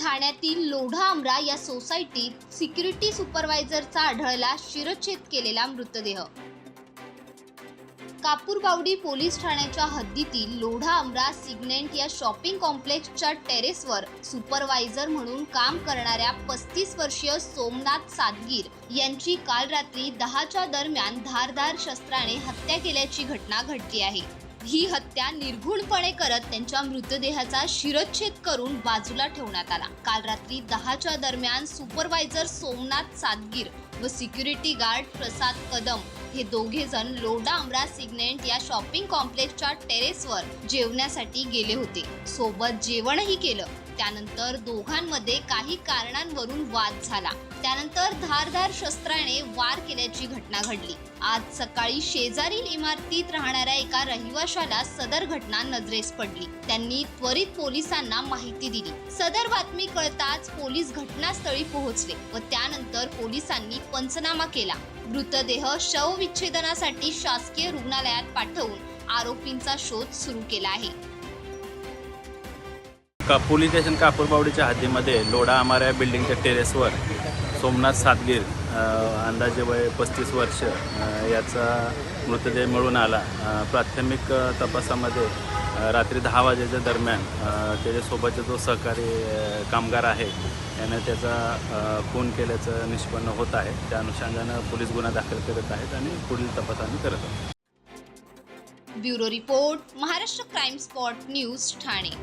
ठाण्यातील लोढा आमरा या सोसायटीत सिक्युरिटी सुपरवायझरचा आढळला शिरच्छेद केलेला मृतदेह. कापूरबावडी पोलीस ठाण्याच्या हद्दीतील लोढा आमरा सिग्नेंट या शॉपिंग कॉम्प्लेक्सच्या टेरेसवर सुपरवायझर म्हणून काम करणाऱ्या पस्तीस वर्षीय सोमनाथ सादगीर यांची काल रात्री दहाच्या दरम्यान धारदार शस्त्राने हत्या केल्याची घटना घडली आहे. ही हत्या निर्घुणपणे करत त्यांच्या मृतदेहाचा शिरच्छेद करून बाजूला ठेवण्यात आला. काल रात्री दहाच्या दरम्यान सुपरवायझर सोमनाथ सादगीर व सिक्युरिटी गार्ड प्रसाद कदम हे दोघे जण लोडा अमरा सिग्नेंट या शॉपिंग कॉम्प्लेक्सच्या टेरेसवर जेवण्यासाठी गेले होते. सोबत जेवणही केलं. त्यानंतर दोघांमध्ये काही कारणांवरून वाद झाला. त्यानंतर धारधार शस्त्राने वार केल्याची घटना घडली. आज सकाळी शेजारील इमारतीत राहणाऱ्या एका रहिवाशाला सदर घटना नजरेस पडली. त्यांनी त्वरित पोलिसांना माहिती दिली. सदर बातमी कळताच पोलीस घटनास्थळी पोहोचले व त्यानंतर पोलिसांनी पंचनामा केला. मृतदेह शवविच्छेदनासाठी शासकीय रुग्णालयात पाठवून आरोपींचा शोध सुरू केला आहे. का पोलीस स्टेशन कापूरबावडीच्या हद्दीमध्ये लोढा अमाऱ्या बिल्डिंगच्या टेरेसवर सोमनाथ सातगीर अंदाजे वय पस्तीस वर्ष याचा मृतदेह मिळून आला. प्राथमिक तपासामध्ये रात्री दहा वाजेच्या दरम्यान त्याच्यासोबतचा जो सहकारी कामगार आहे यानं त्याचा खून केल्याचं निष्पन्न होत आहे. त्या अनुषंगानं पोलीस गुन्हा दाखल करत आहेत आणि पुढील तपास आम्ही करत आहोत. Bureau report Maharashtra crime spot news Thane.